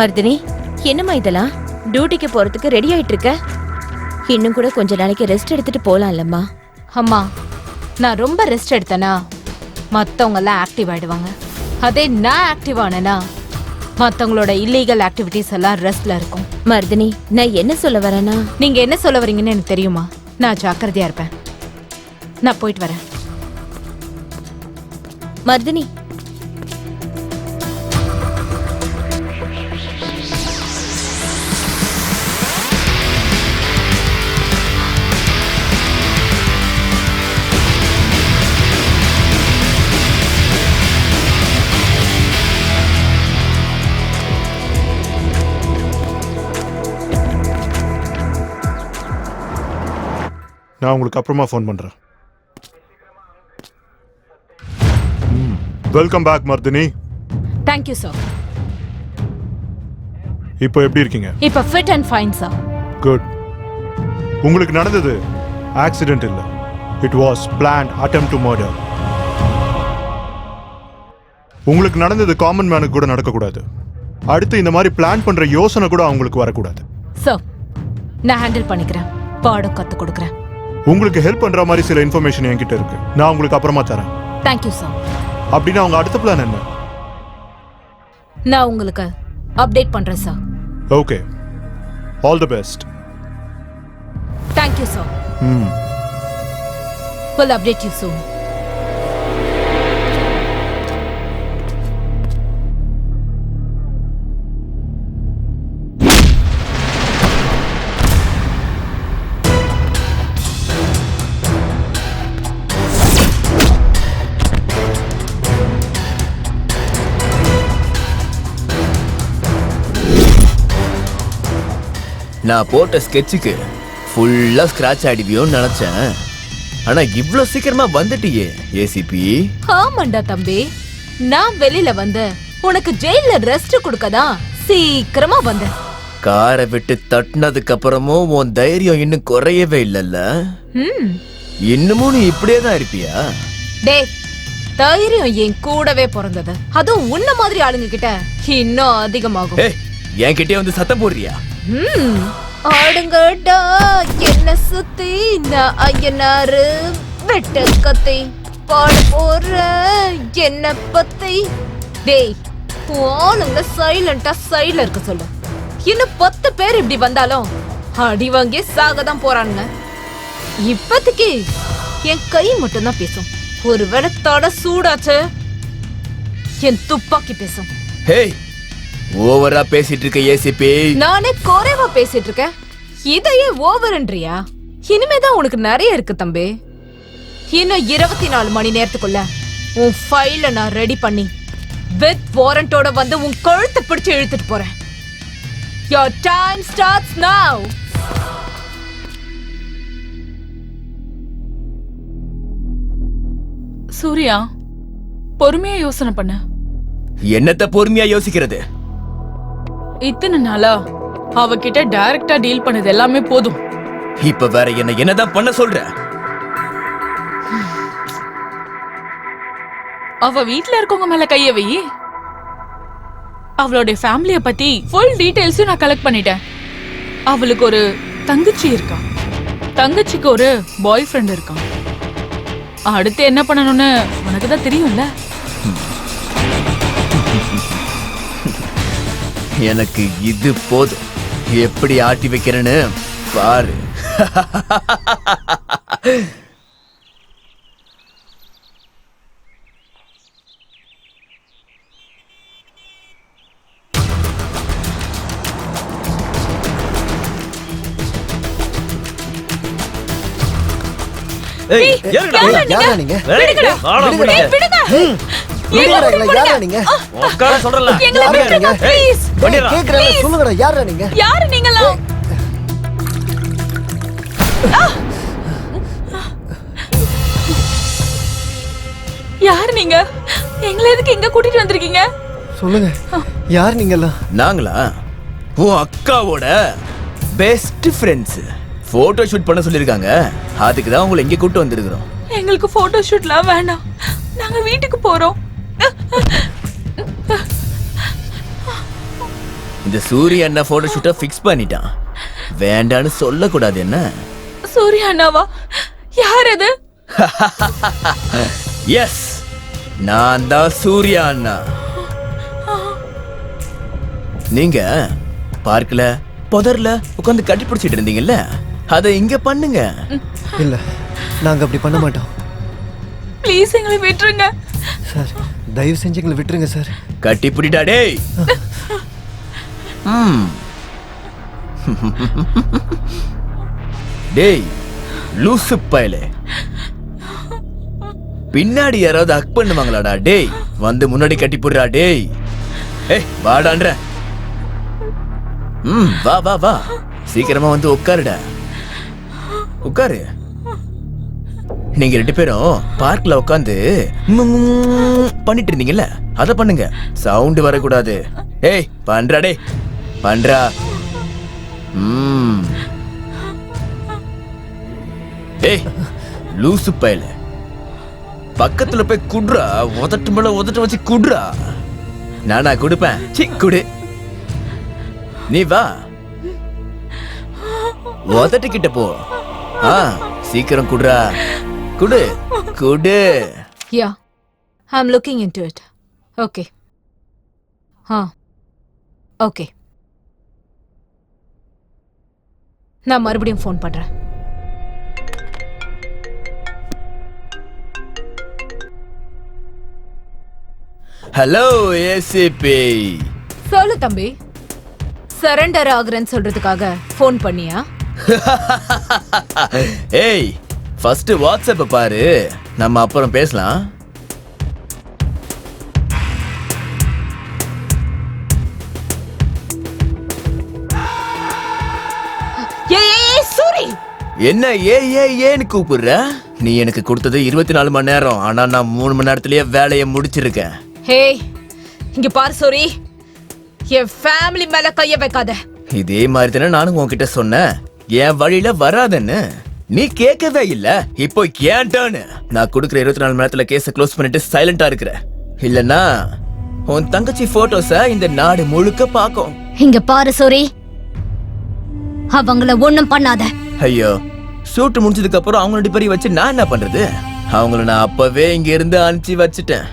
மர்தினி என்னம்மா இதெல்லாம்? டியூட்டிக்கு போறதுக்கு ரெடி ஆயிட்டு இருக்க இன்னும் கூட கொஞ்ச நாளைக்கு ரெஸ்ட் எடுத்துட்டு போலாம்லம்மா. அம்மா நான் ரொம்ப ரெஸ்ட் எடுத்தேனா? மத்தவங்க எல்லாம் ஆக்டிவ் ஆயிடுவாங்க. அதே நான் ஆக்டிவ் ஆனேனா? மத்தவங்களோட இல்லீகல் ஆக்டிவிட்டீஸ் எல்லாம் ரெஸ்ட்ல இருக்கும். மர்தினி நான் என்ன சொல்ல வரேன்னா? நீங்க என்ன சொல்ல வரீங்கன்னு எனக்கு தெரியுமா? நான் ஜாக்கிரதையா இருப்பேன். நான் போயிட்டு வரேன். மர்தினி நான் உங்களுக்கு அப்புறமா ஃபோன் பண்ணுறேன் welcome back Mardaani. Thank you sir இப்போ எப்படி இருக்கீங்க? இப்ப fit and fine sir good உங்களுக்கு நடந்தது? ஆக்சிடென்ட் இல்லை. It was plan attempt to murder உங்களுக்கு நடந்தது காமன் மேனுக்கு கூட நடக்கக்கூடாது. அடுத்து இந்த மாதிரி பிளான் பண்ற யோசனை கூட அவங்களுக்கு வரக்கூடாது. சார் நான் ஹேண்டில் பண்ணிக்கிறேன். பாடம் கத்து கொடுக்குறேன். உங்களுக்கு ஹெல்ப் பண்ற மாதிரி சில இன்ஃபர்மேஷன் என்கிட்ட இருக்கு. நான் உங்களுக்கு அப்புறமா தரேன். தேங்க்யூ சார் அப்படின்னா அவங்க அடுத்த பிளான் என்ன? நான் உங்களுக்கு அப்டேட் பண்றேன் sir okay all the best thank you sir ம் will update you soon. நான் போட்ட ஸ்கெட்சுக்கு ஃபுல்லா ஸ்கிராட்ச் ஆடிவியோன்னு நினைச்சேன். ஆனா இவ்ளோ சீக்கிரமா வந்துட்டியே ஏசிபி ஆமாண்டா தம்பி. நான் வெளியில வந்து உனக்கு ஜெயில ரெஸ்ட் கொடுக்கதான் சீக்கிரமா வந்தேன். காரை விட்டு தட்டினதுக்கு அப்புறமும் உன் தைரியம் இன்னும் குறையவே இல்லல்ல. இன்னமும் நீ இப்படியே தான் இருப்பியா? டேய் தைரியம் என் கூடவே பிறந்தது. அதுவும் உன்ன மாதிரி ஆளுங்க கிட்ட இன்னும் அதிகமாகும். என்கிட்டயே வந்து சத்தம் போடுறியா? ஆடுங்கடா என்ன சுத்தி? நான் ஐயனாரு வெட்ட கத்தி. பாட போற என்ன பத்தி? டேய் ஆளுங்க சைலண்டா சைல இருக்க சொல்லு. இன்னும் பத்து பேர் இப்படி வந்தாலும் அடி வாங்கி சாக தான் போறானுங்க. என் கை மட்டும்தான் பேசும். ஒருவேளை தட சூடாச்சு என் துப்பாக்கி பேசும். ஹேய் ஓவரா பேசிட்டு இருக்க ஏசிபி நானே குறைவா பேசிட்டு இருக்கேன். இதையே ஓவர்ன்றியா இனிமேதான் உனக்கு நிறைய இருக்கு தம்பி. இன்னும் இருபத்தி நாலு மணி நேரத்துக்குள்ள உன் ஃபைல நான் ரெடி பண்ணி வித் வாரண்டோட வந்து உன் கழுத்தை பிடிச்சு இழுத்துட்டு போறேன். Your time starts now. Surya பொறுமையா யோசனை பண்ண. என்னத்த பொறுமையா யோசிக்கிறது? இத்தனை நாளா அவகிட்ட டைரக்டா டீல் பண்ணது எல்லாமே போதும். இப்ப வேற என்ன என்னதான் பண்ண சொல்ற? அவ வீட்ல இருக்கவங்க மேல கைய வை. அவளுடைய ஃபேமிலிய பத்தி ஃபுல் டீடைல்ஸும் நான் கலெக்ட் பண்ணிட்டேன். அவளுக்கு ஒரு தங்கச்சி இருக்கா. தங்கச்சிக்கு ஒரு பாய் ஃப்ரெண்ட் இருக்கான் அடுத்து என்ன பண்ணணும்னு உனக்கு தான் தெரியும்ல? எனக்கு இது போதும். எப்படி ஆட்டி வைக்கிறேன்னு பாரு. ஏய், யாரா நீங்க? ஏய், விடுங்க. யாரா. நீங்க? உட்கார சொல்றல யாரா நீங்க? கேக்குறேன் சொல்லுங்கடா யாரா நீங்க? யாரு நீங்களாம் யார் நீங்க? எங்களை எதுக்கு இங்க கூட்டிட்டு வந்திருக்கீங்க? சொல்லுங்க யார் நீங்கெல்லாம் நாங்களா? உன் அக்காவோட பெஸ்ட் ஃப்ரெண்ட்ஸ் போட்டோ ஷூட் பண்ண சொல்லிருக்காங்க அதுக்கு தான் உங்களை இங்க கூட்டு வந்திருக்கிறோம். எங்களுக்கு போட்டோ ஷூட்லாம் வேண்டாம் நாங்க வீட்டுக்கு போறோம். இந்த சூரிய அண்ணா போட்டோ ஷூட்டை ஃபிக்ஸ் பண்ணிட்டான். வேண்டான்னு சொல்லக்கூடாது என்ன? சூர்யா அண்ணாவா? யார் அது? எஸ் நான் தான் சூர்யா அண்ணா. நீங்க பார்க்கல புதர்ல உட்காந்து கட்டி பிடிச்சிட்டு இருந்தீங்கல்ல? அதை இங்க பண்ணுங்க. இல்ல நாங்க அப்படி பண்ண மாட்டோம். ப்ளீஸ் எங்களை விட்டுருங்க. சார் தயவு செஞ்சு எங்களை விட்டுருங்க சார் கட்டி பிடிடா டேய். ம். டேய் லூசு பயலே. பின்னாடி யாராவது ஹக் பண்ணுவாங்களாடா டேய். வந்து முன்னாடி கட்டி போடுறா டேய். ஏய் வாடான்ற. ம் வா வா வா. சீக்கிரமா வந்து உட்காருடா. உட்காரு. நீங்க ரெண்டு பேரும் பார்க்ல உட்காந்து பண்ணிட்டு இருந்தீங்கல்ல? அத பண்ணுங்க. சவுண்ட் வரக்கூடாது. ஏய் பண்றா பண்றா. ம். ஏய் லூசு பயல. பக்கத்துல போய் குடுறா உதட்டு மேல உதட்ட வச்சு குடுறா. நானா கொடுப்பேன். சி குடு. நீ வா. உதட்டு கிட்ட போ. ஆ சீக்கிரம் குடுறா. குடு குடு. Yeah I am looking into it okay ah okay நான் மறுபடியும் ஃபோன் பண்றேன். ஹலோ ஏசிபி சொல்லு தம்பி. சரண்டர் ஆகுறேன்னு சொல்றதுக்காக ஃபோன் பண்ணியா? ஏய் ஃபர்ஸ்ட் வாட்ஸ்அப்ப பாரு. நம்ம அப்புறம் பேசலாம். என்ன ஏ ஏ ஏன்னு கூப்பிடுற? நீ எனக்கு கொடுத்தது இருபத்தி நாலு மணி நேரம். ஆனா நான் மூணு மணி நேரத்திலேயே வேலையை முடிச்சிருக்கேன். ஹே இங்க பாரு சூரி. என் ஃபேமிலி மேல கைய வைக்காத. இதே மாதிரி தானே நானும் உன்கிட்ட சொன்னேன். என் வழியில வராதன்னு. நீ கேட்கவே இல்ல. இப்போ ஏன். நான் கொடுக்குற இருபத்தி நாலு மணி நேரத்துல கேஸ க்ளோஸ் பண்ணிட்டு சைலண்டா இருக்கிற. இல்லனா உன் தங்கச்சி போட்டோஸ இந்த நாடு முழுக்க பாக்கும் இங்க பாரு சூரி. அவங்கள ஒண்ணும் பண்ணாத. ஐயோ ஷூட் முடிஞ்சதுக்கு அப்புறம் அவங்க ரெண்டு பேரையும் வச்சு நான் என்ன பண்றது? அவங்கள நான் அப்பவே இங்க இருந்து அனுப்பிச்சு வச்சுட்டேன்.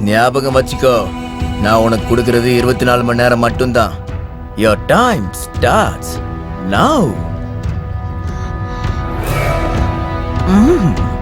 ஞாபகம் வச்சுக்கோ நான் உனக்கு கொடுக்கறது இருபத்தி நாலு மணி நேரம் மட்டும்தான். Your time starts now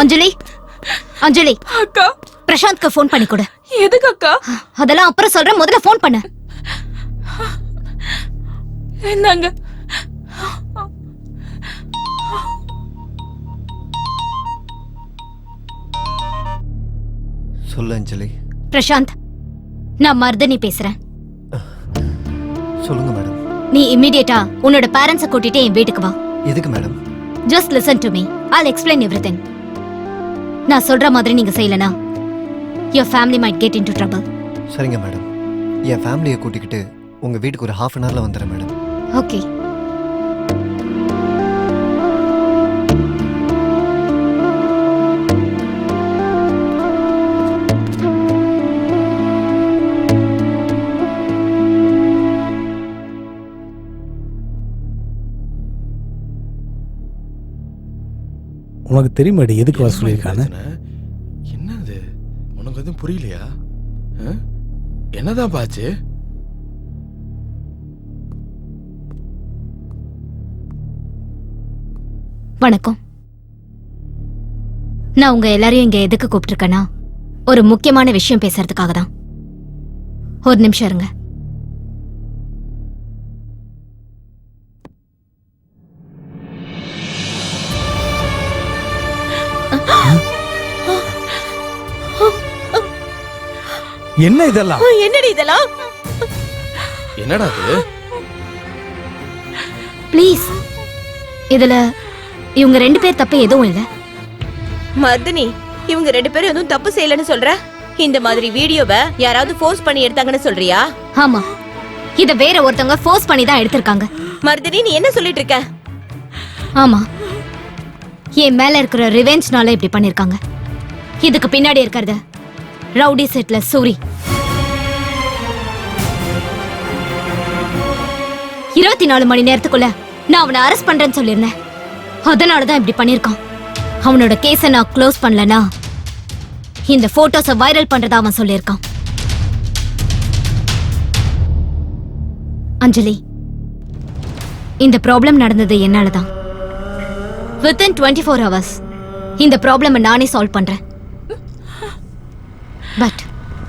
Anjali Anjali அக்கா பிரசாந்த்க்கு ஃபோன் பண்ணி கொடு எதுக்கு அக்கா? அதெல்லாம் அப்புறம் சொல்றேன். முதல்ல ஃபோன் பண்ணு. என்னங்க சொல்லு அஞ்சலி. பிரசாந்த் நான் மர்தனி பேசுறேன். சொல்லுங்க மேடம் நீ இம்மிடியேட்டா உன்னோட பேரண்ட்ஸ கூட்டிட்டு என் வீட்டுக்கு வா. எதுக்கு madam just listen to me I'll explain everything நான் சொல்ற மாதிரி நீங்க செய்யலனா? Your family might get into trouble. சரிங்க மேடம். என் ஃபேமிலியை கூட்டிக்கிட்டு உங்க வீட்டுக்கு ஒரு ஹாஃப் அன் ஹவர்ல வந்துடுறேன் மேடம். ஓகே உனக்கு தெரியுமாடி எதுக்கு வர சொல்லியிருக்கான்னு புரியலையா? ஆ? என்னதான் பாச்சு வணக்கம். நான் உங்க எல்லாரையும் இங்க எதுக்கு கூப்பிட்டுருக்கேன்னா ஒரு முக்கியமான விஷயம் பேசுறதுக்காக தான் ஒரு நிமிஷம் இருங்க. என்ன இதெல்லாம்? என்னடி இதெல்லாம்? என்னடா அது ப்ளீஸ். இதுல இவங்க ரெண்டு பேர் தப்பு எதுவும் இல்ல. மர்தினி இவங்க ரெண்டு பேரும் எதுவும் தப்பு செய்யலன்னு சொல்ற? இந்த மாதிரி வீடியோவை யாராவது ஃபோர்ஸ் பண்ணி எடுத்தாங்கன்னு சொல்றியா? ஆமா. இத வேற ஒருத்தவங்க ஃபோர்ஸ் பண்ணி தான் எடுத்திருக்காங்க. மர்தினி நீ என்ன சொல்லிட்டு இருக்க? ஆமா. என் மேல இருக்கிற ரிவெஞ்ச்னால இப்படி பண்ணிருக்காங்க. இதுக்கு பின்னாடி இருக்கிறது ரவுடி செட்ல சூரி இருபத்தி நாலு மணி நேரத்துக்குள்ள நான் அவனை அரெஸ்ட் பண்றேன்னு சொல்லியிருந்தேன். அதனால தான் இப்படி பண்ணிருக்கான் அவனோட கேஸை நான் க்ளோஸ் பண்ணலனா இந்த போட்டோஸை வைரல் பண்றதா அவன் சொல்லியிருக்கான். அஞ்சலி இந்த ப்ராப்ளம் நடந்தது என்னால தான் வித்தின் டுவெண்ட்டி ஃபோர் ஹவர்ஸ் இந்த ப்ராப்ளமை நானே சால்வ் பண்றேன்.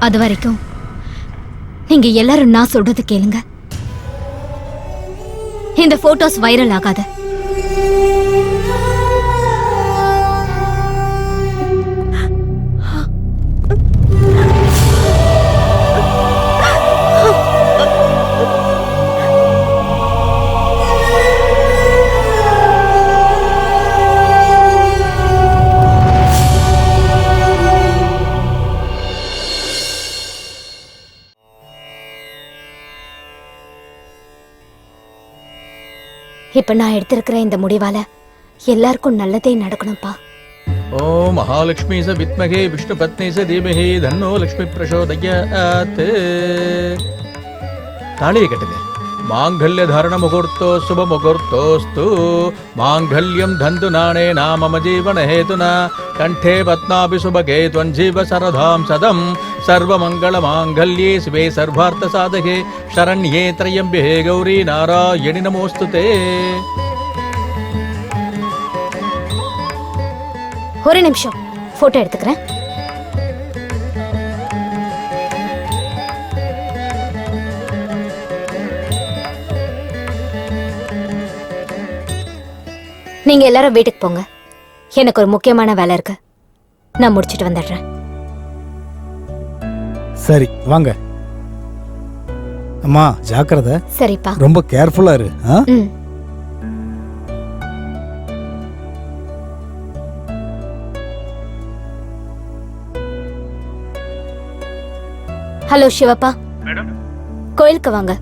அது வரைக்கும் நீங்க எல்லாரும் நான் சொல்றது கேளுங்க. இந்த போட்டோஸ் வைரல் ஆகாது. இப்ப நான் எடுத்திருக்கிற இந்த முடிவால எல்லாருக்கும் நல்லதே நடக்கணும்ப்பா. ஓ மகாலட்சுமி ச வித்மகே விஷ்ணு பத்னி ச தீமகி தன்னோ லக்ஷ்மி பிரசோதயாத். தாலியை கட்டுங்க. மாங்கல்ய தாரண முகூர்த்தோ சுப முகூர்த்தோஸ்து. மாங்கல்யம் தந்து நானே நாமம ஜீவன ஹேதுனா. கண்டே பத்மாபிசுபகே ஜீவ சரதாம் சதம். சர்வமங்கலமாங்கல்யே சிவே சர்வார்த்த சாதகே. சரண்யே திரையம்பே கௌரி நாராயணி நமோஸ்து தே ஒரு நிமிஷம். போட்டோ எடுத்துக்கிறேன். நீங்க எல்லாரும் வீட்டுக்கு போங்க. எனக்கு ஒரு முக்கியமான வேலை இருக்கு. நான் முடிச்சிட்டு வந்துடுறேன். சரி வாங்க. அம்மா ஜாக்கிரதை. சரிப்பா. ரொம்ப கேர்ஃபுல்லா இரு ஆ? ம். ஹலோ சிவப்பா. கோயிலுக்கு வாங்க.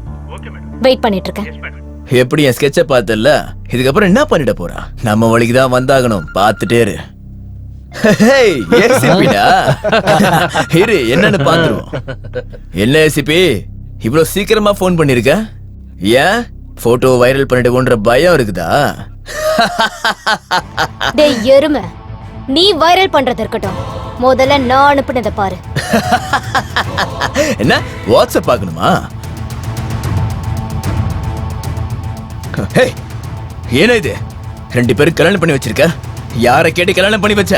வெயிட் பண்ணிட்டு இருக்கேன். எப்படி என் ஸ்கெட்சை பார்த்தல இதுக்கப்புறம் என்ன பண்ணிட போறா? நம்ம வழிக்கு தான் வந்தாகணும். பார்த்துட்டே இரு. இரு என்னன்னு பாத்துருவோம் என்ன ஏசிபி இவ்வளவு சீக்கிரமா ஃபோன் பண்ணிருக்க? ஏன்? போட்டோ வைரல் பண்ணிடுவோன்ற பயம் இருக்குதா? டேய் எருமை. நீ வைரல் பண்றது இருக்கட்டும். முதல்ல நான் அனுப்புனதை பாரு. என்ன? வாட்ஸ்அப் பார்க்கணுமா? ஹேய், என்ன இது? ரெண்டு பேரும் கல்யாணம் பண்ணி வச்சிருக்க? யாரை கேட்டு கல்யாணம் பண்ணி வச்ச?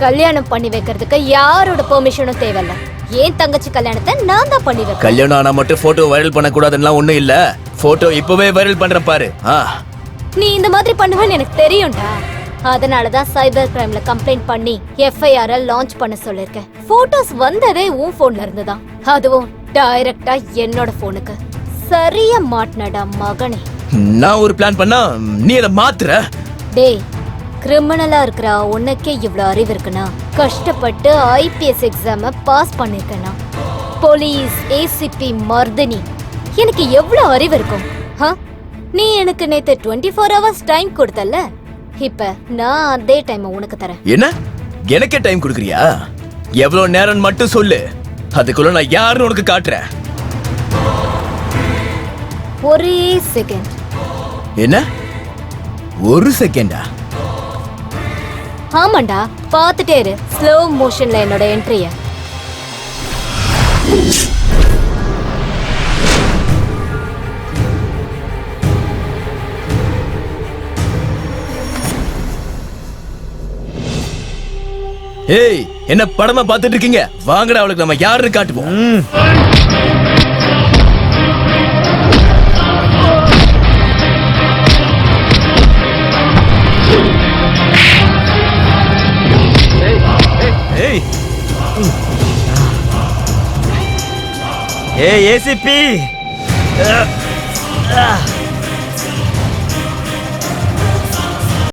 கல்யாணம் பண்ணி வைக்கிறதுக்கு யாரோட பெர்மிஷனும் தேவையில்ல. ஏன் தங்கச்சி கல்யாணத்தை நான் தான் பண்ணி வைக்கிறேன் கல்யாணம் ஆனா மட்டும் போட்டோ வைரல் பண்ணக்கூடாதுன்னா ஒண்ணும் இல்ல. போட்டோ இப்பவே வைரல் பண்றேன் பாரு. ஆ. நீ இந்த மாதிரி பண்ணுவேன்னு எனக்கு தெரியும்டா. அதனால தான் சைபர் கிரைம்ல கம்ப்ளைண்ட் பண்ணி எஃப்ஐஆர் லான்ச் பண்ண சொல்லிருக்கேன் போட்டோஸ் வந்ததே உன் போன்ல இருந்து தான் அதுவும் டைரக்டா என்னோட போனுக்கு சரியா மாட்டினடா மகனே. நான் ஒரு பிளான் பண்ணா நீ அதை மாத்துற. டேய் கிரிமினலா இருக்கிற உனக்கே இவ்ளோ அறிவு இருக்குன்னா கஷ்டப்பட்டு ஐபிஎஸ் எக்ஸாம பாஸ் பண்ணிருக்கேனா போலீஸ் ஏசிபி மர்தினி. எனக்கு எவ்ளோ அறிவு இருக்கும்? ஹ? நீ எனக்கு நேத்து டுவெண்ட்டி ஃபோர் ஹவர்ஸ் டைம் கொடுத்தல்ல? இப்ப நான் அதே டைம் உனக்கு தரேன். என்ன? எனக்கே டைம் கொடுக்குறியா? எவ்வளவு நேரம் மட்டும் சொல்லு. அதுக்குள்ள நான் யாருன்னு உனக்கு காட்டுறேன். ஒரே செகண்ட் என்ன? ஒரு செகண்டா? ஆமாண்டா பார்த்துட்டே இரு. ஸ்லோ மோஷன்ல என்னோட என்ட்ரிய ஏய் என்ன படமா பார்த்துட்டு இருக்கீங்க? வாங்கடா அவளுக்கு நம்ம யாருன்னு காட்டுவோம். ஏ ஏசிபி